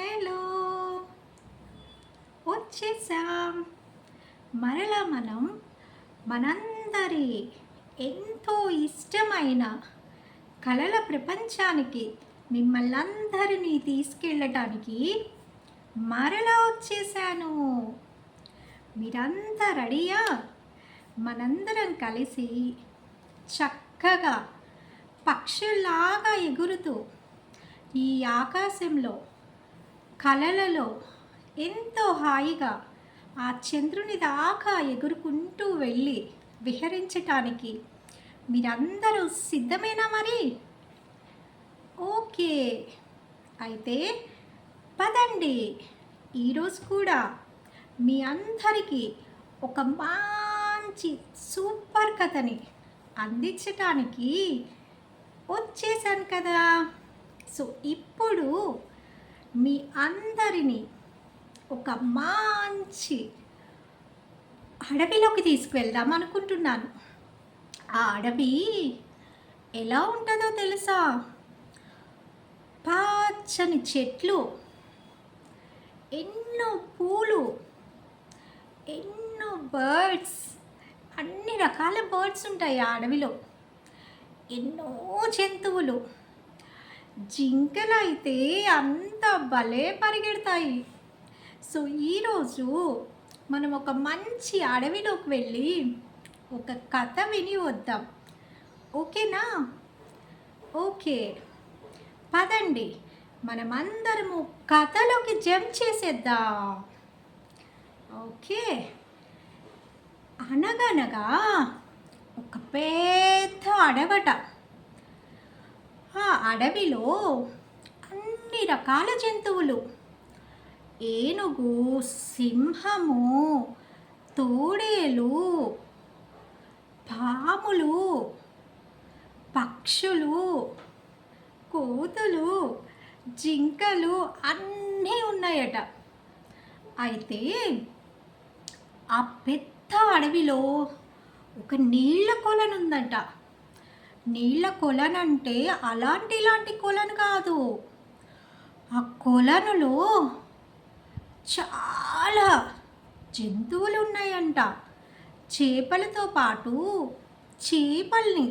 Hello. వచ్చేసాం. మరలా మనం మనందరి ఎంతో ఇష్టమైన కళల ప్రపంచానికి మిమ్మల్ని అందరినీ తీసుకెళ్ళటానికి మరలా వచ్చేసాను. మీరంతా రెడీయా? మనందరం కలిసి చక్కగా పక్షుల్లాగా ఎగురుతూ ఈ ఆకాశంలో కలలలో ఎంతో హాయిగా ఆ చంద్రుని దాకా ఎగురుకుంటూ వెళ్ళి విహరించటానికి మీరందరూ సిద్ధమేనా మరి? ఓకే. అయితే పదండి. ఈరోజు కూడా మీ అందరికీ ఒక మంచి సూపర్ కథని అందించటానికి వచ్చేసాను కదా. సో ఇప్పుడు మీ అందరినీ ఒక మంచి అడవిలోకి తీసుకువెళ్దాం అనుకుంటున్నాను. ఆ అడవి ఎలా ఉంటుందో తెలుసా? పచ్చని చెట్లు ఎన్నో పూలు ఎన్నో బర్డ్స్ అన్ని రకాల బర్డ్స్ ఉంటాయి ఆ అడవిలో. ఎన్నో జంతువులు జింకలు అయితే అంత భలే పరిగెడతాయి. సో ఈరోజు మనం ఒక మంచి అడవిలోకి వెళ్ళి ఒక కథ విని వద్దాం. ఓకేనా? ఓకే. పదండి. మనమందరము కథలోకి జంప్ చేసేద్దాం. ఓకే. అనగనగా ఒక పెద్ద అడవట. ఆ అడవిలో అన్ని రకాల జంతువులు. ఏనుగు సింహము తోడేలు పాములు పక్షులు కోతులు జింకలు అన్నీ ఉన్నాయట. అయితే ఆ పెద్ద అడవిలో ఒక నీళ్ళ కొలనుందంట నీళ్ళ కొలనంటే అలాంటి ఇలాంటి కొలను కాదు. ఆ కొలనులో చాలా జంతువులు ఉన్నాయంట చేపలతో పాటు చేపల్ని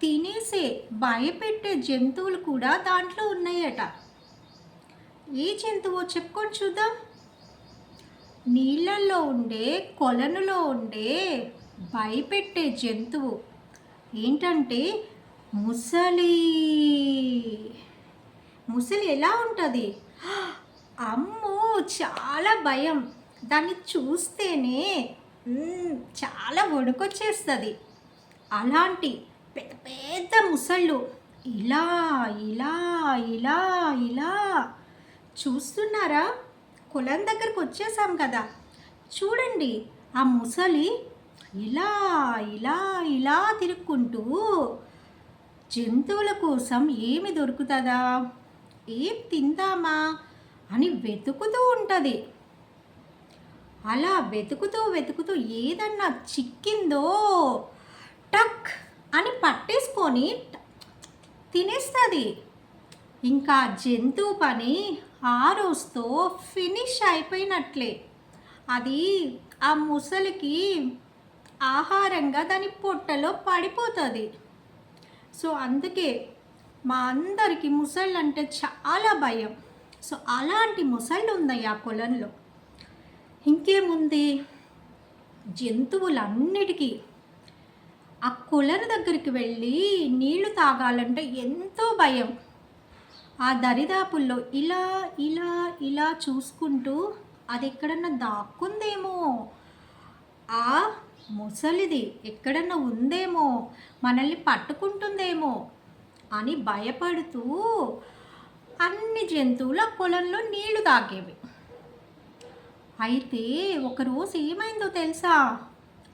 తినేసే భయపెట్టే జంతువులు కూడా దాంట్లో ఉన్నాయట. ఏ జంతువు చెప్పుకొని చూద్దాం. నీళ్ళల్లో ఉండే కొలనులో ఉండే భయపెట్టే జంతువు ఏంటంటే ముసలి ముసలి ఎలా ఉంటుంది? అమ్మో చాలా భయం. దాన్ని చూస్తేనే చాలా వణుకొచ్చేస్తుంది. అలాంటి పెద్ద పెద్ద ముసళ్ళు ఇలా ఇలా ఇలా ఇలా. చూస్తున్నారా? కులం దగ్గరకు వచ్చేసాం కదా. చూడండి ఆ ముసలి ఇలా ఇలా ఇలా తిరుక్కుంటూ జంతువుల కోసం ఏమి దొరుకుతుందా? ఏం తిందామా? అని వెతుకుతూ ఉంటుంది. అలా వెతుకుతూ వెతుకుతూ ఏదన్నా చిక్కిందో టక్ అని పట్టేసుకొని ట- తినేస్తుంది. ఇంకా జంతువు పని ఆ రోజుతో ఫినిష్ అయిపోయినట్లే. అది ఆ ముసలికి ఆహారంగా దాని పొట్టలో పడిపోతుంది. సో అందుకే మా అందరికీ ముసళ్ళు అంటే చాలా భయం. సో అలాంటి ముసళ్ళు ఉన్నాయి ఆ కొలంలో ఇంకేముంది? జంతువులన్నిటికీ. ఆ కొలను దగ్గరికి వెళ్ళి నీళ్ళు తాగాలంటే ఎంతో భయం. ఆ దరిదాపుల్లో ఇలా ఇలా ఇలా చూసుకుంటూ అది ఎక్కడన్నా దాక్కుందేమో. ఆ ముసలిది ఎక్కడన్నా ఉందేమో మనల్ని పట్టుకుంటుందేమో అని భయపడుతూ అన్ని జంతువులు ఆ పొలంలో నీళ్ళు తాగేవి. అయితే ఒకరోజు ఏమైందో తెలుసా?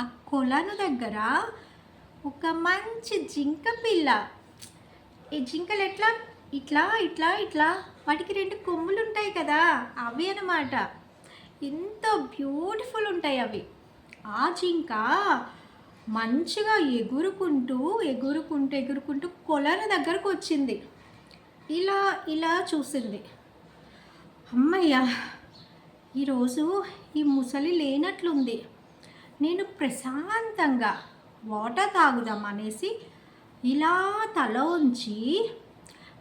ఆ కొలను దగ్గర ఒక మంచి జింక పిల్ల ఈ జింకలు ఎట్లా? ఇట్లా ఇట్లా ఇట్లా వాటికి రెండు కొమ్ములు ఉంటాయి కదా అవి అన్నమాట. ఎంతో బ్యూటిఫుల్ ఉంటాయి అవి. ఆ జింక మంచిగా ఎగురుకుంటూ ఎగురుకుంటూ ఎగురుకుంటూ కొలను దగ్గరకు వచ్చింది. ఇలా ఇలా చూసింది. అమ్మయ్య ఈరోజు ఈ ముసలి లేనట్లుంది. నేను ప్రశాంతంగా వాటర్ తాగుదాం అనేసి ఇలా తల ఉంచి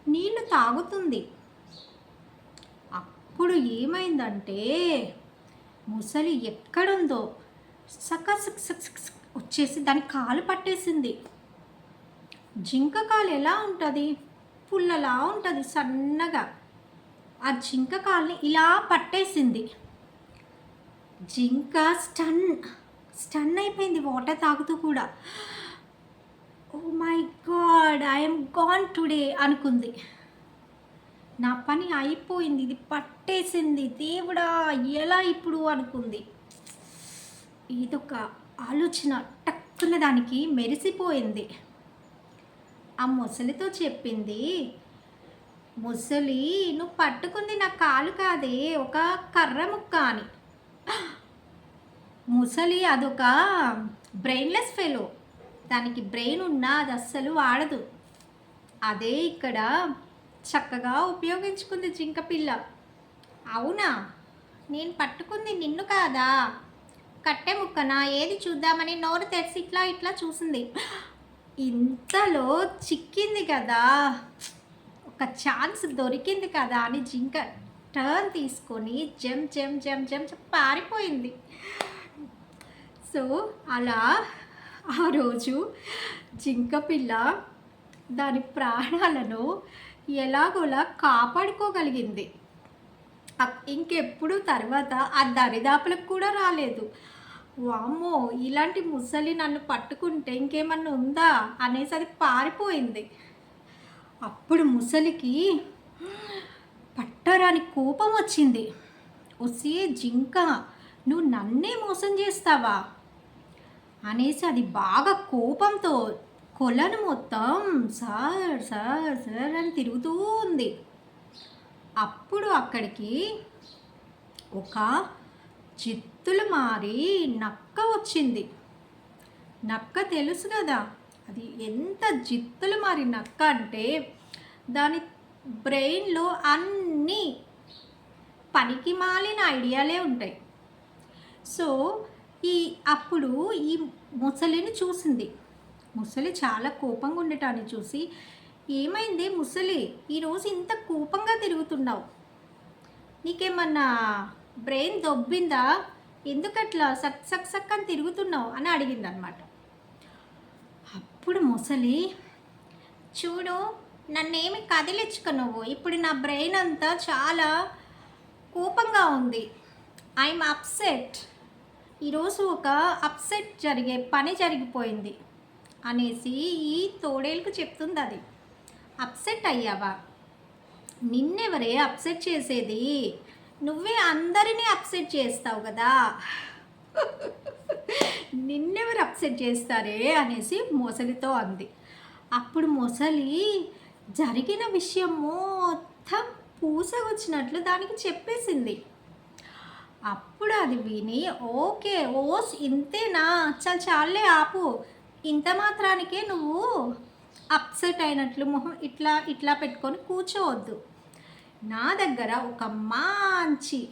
నీళ్ళు తాగుతుంది. అప్పుడు ఏమైందంటే ముసలి ఎక్కడుందో సక సక్ వచ్చేసి దాని కాలు పట్టేసింది. జింక కాలు ఎలా ఉంటుంది? పుల్లలా ఉంటుంది సన్నగా. ఆ జింక కాల్ని ఇలా పట్టేసింది. జింక స్టన్ స్టన్ అయిపోయింది వాటర్ తాగుతూ కూడా. ఓ my god I'm gone today అనుకుంది. నా పని అయిపోయింది ఇది పట్టేసింది దేవుడా ఎలా ఇప్పుడు అనుకుంది. ఇదొక ఆలోచన టక్కున దానికి మెరిసిపోయింది. ఆ ముసలితో చెప్పింది ముసలి నువ్వు పట్టుకుంది నా కాలు కాదే ఒక కర్ర ముక్క అని. ముసలి అదొక బ్రెయిన్లెస్ ఫెలో. దానికి బ్రెయిన్ ఉన్నా అది అస్సలు వాడదు. అదే ఇక్కడ చక్కగా ఉపయోగించుకుంది జింక పిల్ల. అవునా? నేను పట్టుకుంది నిన్ను కాదా? కట్టె ముక్కనా? ఏది చూద్దామని నోరు తెరిచి ఇట్లా ఇట్లా చూసింది. ఇంతలో చిక్కింది కదా. ఒక ఛాన్స్ దొరికింది కదా అని జింక టర్న్ తీసుకొని జం జం జం జం పారిపోయింది. సో అలా ఆ రోజు జింక పిల్ల దాని ప్రాణాలను ఎలాగోలా కాపాడుకోగలిగింది. ఇంకెప్పుడు తర్వాత ఆ దరిదాపులకు కూడా రాలేదు. వామ్మో ఇలాంటి ముసలి నన్ను పట్టుకుంటే ఇంకేమన్నా ఉందా అనేసి అది పారిపోయింది. అప్పుడు ముసలికి పట్టరాని కోపం వచ్చింది. వస్తే జింక నువ్వు నన్నే మోసం చేస్తావా? అనేసి అది బాగా కోపంతో కొలను మొత్తం సార్ సార్ సార్ అని తిరుగుతూ ఉంది. అప్పుడు అక్కడికి ఒక చిత్తులు మారి నక్క వచ్చింది. నక్క తెలుసు కదా అది ఎంత జిత్తులు మారి నక్క అంటే దాని బ్రెయిన్లో అన్నీ పనికి మాలిన ఐడియాలే ఉంటాయి. సో ఈ అప్పుడు ఈ ముసలిని చూసింది. ముసలి చాలా కోపంగా ఉండటాన్ని చూసి ఏమైంది ముసలి? ఈరోజు ఇంత కూపంగా తిరుగుతున్నావు. నీకేమన్నా బ్రెయిన్ దొబ్బిందా? ఎందుకట్లా సక్ సక్ సక్ అని తిరుగుతున్నావు అని అడిగింది అనమాట అప్పుడు ముసలి చూడు నన్నేమి కదిలించుక నువ్వు. ఇప్పుడు నా బ్రెయిన్ అంతా చాలా కోపంగా ఉంది. I'm upset. ఈరోజు ఒక అప్సెట్ జరిగే పని జరిగిపోయింది అనేసి ఈ తోడేలకు చెప్తుంది అది. అప్సెట్ అయ్యావా? నిన్నెవరే అప్సెట్ చేసేది? నువ్వే అందరినీ అప్సెట్ చేస్తావు కదా. నిన్నెవరు అప్సెట్ చేస్తారే అనేసి మొసలితో అంది. అప్పుడు మొసలి జరిగిన విషయం మొత్తం పూసగొచ్చినట్లు దానికి చెప్పేసింది. అప్పుడు అది విని ఓకే ఓస్ ఇంతేనా? చాలా చాలే ఆపు. ఇంత మాత్రానికే నువ్వు అప్సెట్ అయినట్లు మొహం ఇట్లా ఇట్లా పెట్టుకొని కూర్చోవద్దు. నా దగ్గర ఒక మంచి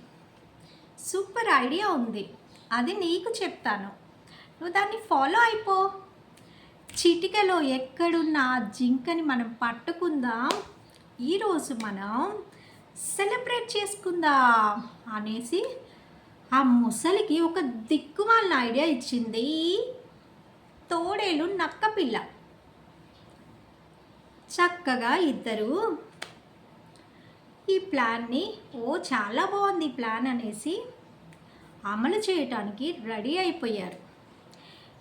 సూపర్ ఐడియా ఉంది. అది నీకు చెప్తాను. నువ్వు దాన్ని ఫాలో అయిపో. చిటికలో ఎక్కడున్న ఆ జింకని మనం పట్టుకుందాం. ఈరోజు మనం సెలబ్రేట్ చేసుకుందాం అనేసి ఆ ముసలికి ఒక దిక్కుమాలిన ఐడియా ఇచ్చింది. తోడేలు నక్క పిల్ల చక్కగా ఇద్దరు ఈ ప్లాన్ని ఓ చాలా బాగుంది ప్లాన్ అనేసి అమలు చేయటానికి రెడీ అయిపోయారు.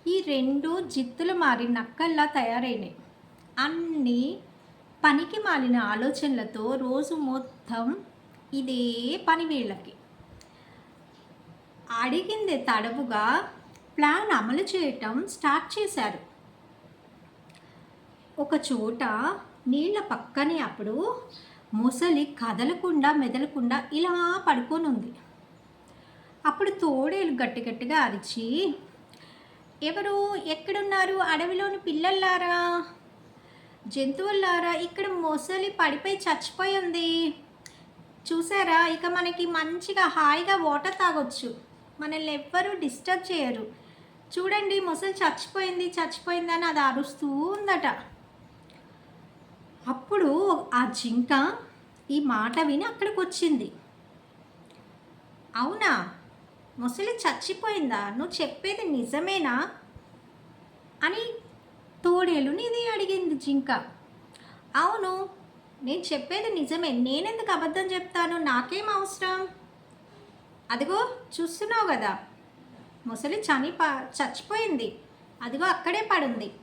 ఈ రెండు జిత్తులు మారి నక్కల్లా తయారైనాయి. అన్ని పనికి మాలిన ఆలోచనలతో రోజు మొత్తం ఇదే పని వీళ్ళకి. అడిగింది తడవుగా ప్లాన్ అమలు చేయటం స్టార్ట్ చేశారు. ఒక చోట నీళ్ళ పక్కనే అప్పుడు ముసలి కదలకుండా మెదలకుండా ఇలా పడుకొని ఉంది అప్పుడు తోడేలు గట్టి గట్టిగా అరిచి ఎవరు? ఎక్కడున్నారు? అడవిలోని పిల్లల్లారా? జంతువులారా ఇక్కడ మొసలి పడిపోయి చచ్చిపోయి ఉంది. చూసారా? ఇక మనకి మంచిగా హాయిగా వాటర్ తాగొచ్చు. మనల్ని ఎవ్వరూ డిస్టర్బ్ చేయరు. చూడండి మొసలు చచ్చిపోయింది చచ్చిపోయింది అని అది అరుస్తూ ఉందట. అప్పుడు ఆ జింక ఈ మాట విని అక్కడికి వచ్చింది అవునా? ముసలి చచ్చిపోయిందా? నువ్వు చెప్పేది నిజమేనా? అని తోడేలుని ఇది అడిగింది జింక. అవును నేను చెప్పేది నిజమే. నేనెందుకు అబద్ధం చెప్తాను? నాకేం అవసరం? అదిగో చూస్తున్నావు కదా. ముసలి చనిప చచ్చిపోయింది. అదిగో అక్కడే పడుంది.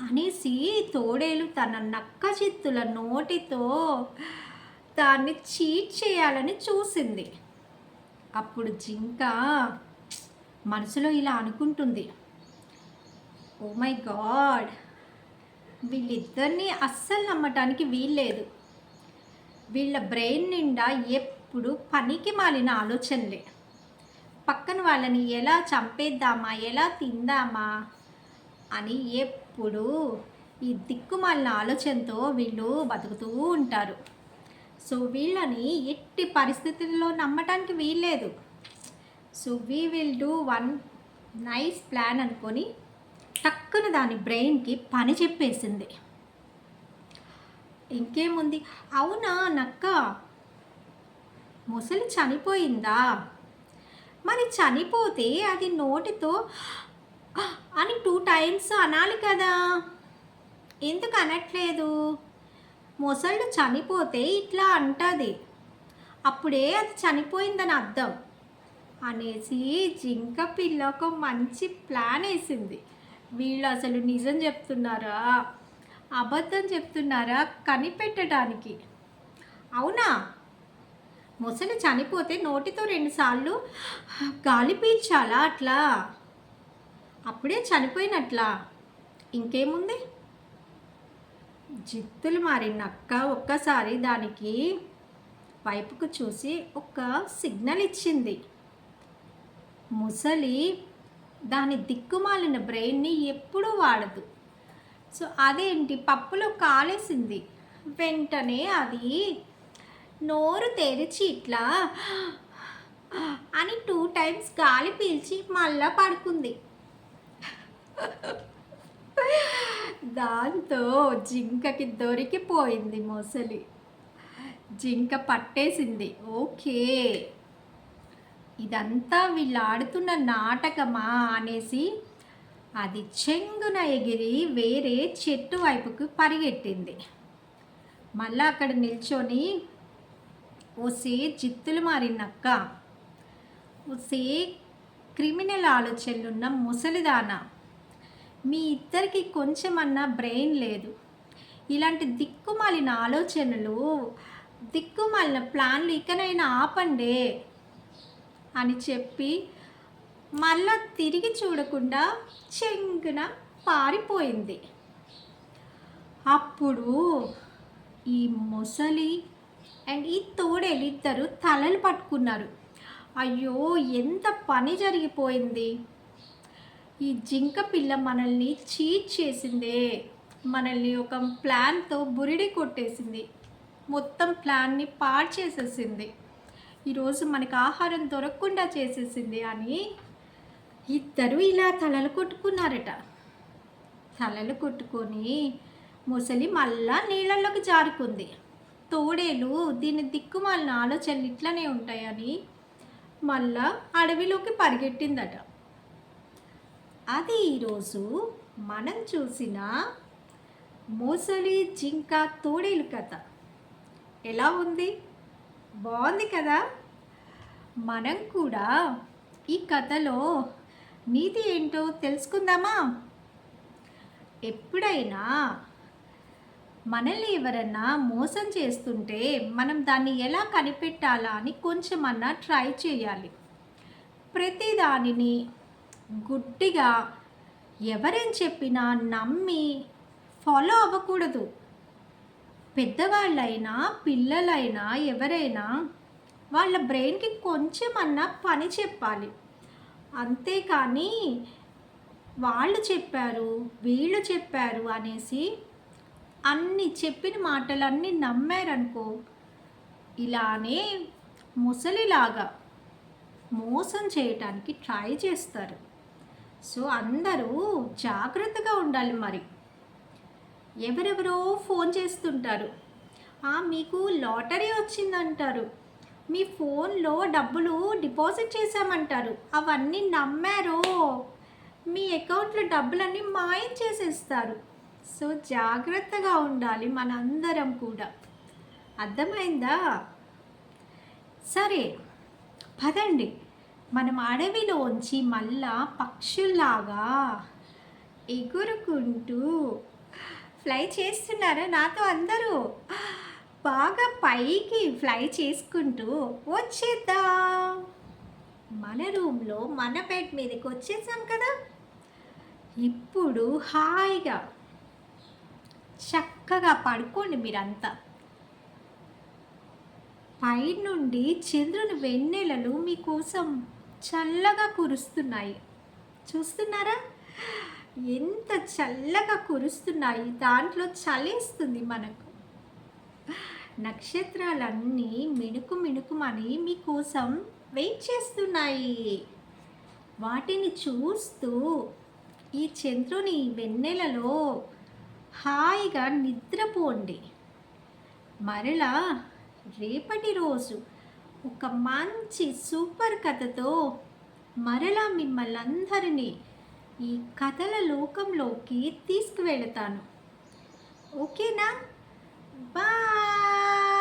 అనేసి తోడేలు తన నక్క చిత్తుల నోటితో దాన్ని చీట్ చేయాలని చూసింది. అప్పుడు జింక మనసులో ఇలా అనుకుంటుంది. Oh my god! వీళ్ళిద్దరినీ అస్సలు నమ్మటానికి వీల్లేదు. వీళ్ళ బ్రెయిన్ నిండా ఎప్పుడు పనికి మాలిన ఆలోచనలే. పక్కన వాళ్ళని ఎలా చంపేద్దామా ఎలా తిందామా అని ఎప్పుడు ఈ దిక్కుమాలిన ఆలోచనతో వీళ్ళు బతుకుతూ ఉంటారు. సో వీళ్ళని ఎట్టి పరిస్థితుల్లో నమ్మటానికి వీల్లేదు. So we will do one nice plan అనుకొని టక్కున దాని బ్రెయిన్కి పని చెప్పేసింది. ఇంకేముంది? అవునా నక్క? ముసలి చనిపోయిందా? మరి చనిపోతే అది నోటితో అని టూ టైమ్స్ అనాలి కదా. ఎందుకు అనట్లేదు? మొసళ్ళు చనిపోతే ఇట్లా అంటుంది. అప్పుడే అది చనిపోయిందని అర్థం. అనేసి జింక పిల్ల ఒక మంచి ప్లాన్ వేసింది. వీళ్ళు అసలు నిజం చెప్తున్నారా? అబద్ధం చెప్తున్నారా? కనిపెట్టడానికి. అవునా? మొసలి చనిపోతే నోటితో రెండుసార్లు గాలి పీల్చాలా అట్లా? అప్పుడే చనిపోయినట్లా. ఇంకేముంది? జిత్తులు మారినక్క ఒక్కసారి దానికి వైపుకు చూసి ఒక సిగ్నల్ ఇచ్చింది. ముసలి దాని దిక్కుమాలిన బ్రెయిన్ని ఎప్పుడూ వాడదు. సో అదేంటి? పప్పులో కాలేసింది. వెంటనే అది నోరు తెరిచి ఇట్లా అని టూ టైమ్స్ గాలి పీల్చి మళ్ళా పడుకుంది. దాంతో జింకకి దొరికిపోయింది మొసలి. జింక పట్టేసింది. ఓకే. ఇదంతా వీళ్ళు ఆడుతున్న నాటకమా అనేసి అది చెంగున ఎగిరి వేరే చెట్టు వైపుకు పరిగెట్టింది. మళ్ళా అక్కడ నిల్చొని ఓసే జిత్తులు మారినక్క. ఓసే క్రిమినల్ ఆలోచనలున్న ముసలిదానా. మీ ఇద్దరికి కొంచెమన్నా బ్రెయిన్ లేదు. ఇలాంటి దిక్కుమాలిన ఆలోచనలు దిక్కుమాలిన ప్లాన్లు ఇకనైనా ఆపండే అని చెప్పి మళ్ళా తిరిగి చూడకుండా చెంగున పారిపోయింది. అప్పుడు ఈ మొసలి అండ్ ఈ తోడేలు ఇద్దరు తలలు పట్టుకున్నారు. అయ్యో ఎంత పని జరిగిపోయింది. ఈ జింక పిల్ల మనల్ని చీట్ చేసిందే. మనల్ని ఒక ప్లాన్తో బురిడి కొట్టేసింది. మొత్తం ప్లాన్ని పాడు చేసేసింది. ఈరోజు మనకు ఆహారం దొరకకుండా చేసేసింది అని ఇద్దరు ఇలా తలలు కొట్టుకున్నారట. తలలు కొట్టుకొని ముసలి మళ్ళా నీళ్ళల్లోకి జారుకుంది. తోడేలు దీని దిక్కుమాలిన ఆలోచనలు ఇట్లనే ఉంటాయని మళ్ళా అడవిలోకి పరిగెట్టిందట. అది ఈరోజు మనం చూసిన మోసలి జింక తోడేలు కథ. ఎలా ఉంది? బాగుంది కదా? మనం కూడా ఈ కథలో నీతి ఏంటో తెలుసుకుందామా? ఎప్పుడైనా మనల్ని ఎవరన్నా మోసం చేస్తుంటే మనం దాన్ని ఎలా కనిపెట్టాలా అని కొంచెమన్నా ట్రై చేయాలి. ప్రతి దానిని గుడ్డిగా ఎవరేం చెప్పినా నమ్మి ఫాలో అవ్వకూడదు. పెద్దవాళ్ళైనా పిల్లలైనా ఎవరైనా వాళ్ళ బ్రెయిన్కి కొంచెం అన్నా పని చెప్పాలి. అంతేకాని వాళ్ళు చెప్పారు వీళ్ళు చెప్పారు అనేసి అన్ని చెప్పిన మాటలన్నీ నమ్మారనుకో ఇలానే ముసలిలాగా మోసం చేయటానికి ట్రై చేస్తారు. సో అందరూ జాగ్రత్తగా ఉండాలి మరి. ఎవరెవరో ఫోన్ చేస్తుంటారు. "ఆ, మీకు లాటరీ వచ్చిందంటారు. మీ ఫోన్లో డబ్బులు డిపాజిట్ చేశామంటారు. అవన్నీ నమ్మారో. మీ అకౌంట్లో డబ్బులన్నీ మాయం చేసేస్తారు. సో జాగ్రత్తగా ఉండాలి మనందరం కూడా. అర్థమైందా? సరే పదండి. మనం అడవిలోంచి మళ్ళా పక్షుల్లాగా ఎగురుకుంటూ ఫ్లై చేస్తున్నారా నాతో అందరూ. బాగా పైకి ఫ్లై చేసుకుంటూ వచ్చేద్దాం. మన రూమ్లో మన బెడ్ మీదకి వచ్చేసాం కదా. ఇప్పుడు హాయిగా చక్కగా పడుకోండి మీరంతా. పైనుండి చంద్రుని వెన్నెలలు మీకోసం చల్లగా కురుస్తున్నాయి. చూస్తున్నారా? ఎంత చల్లగా కురుస్తున్నాయి. దాంట్లో చలేస్తుంది మనకు. నక్షత్రాలన్నీ మిణుకు మిణుకుమని మీకోసం వెయిట్ చేస్తున్నాయి. వాటిని చూస్తూ ఈ చంద్రుని వెన్నెలలో హాయిగా నిద్రపోండి. మరలా రేపటి రోజు ఒక మంచి సూపర్ కథతో మరలా మిమ్మల్ని అందరినీ ఈ కథల లోకంలోకి తీసుకువెళతాను. ఓకేనా? బాయ్!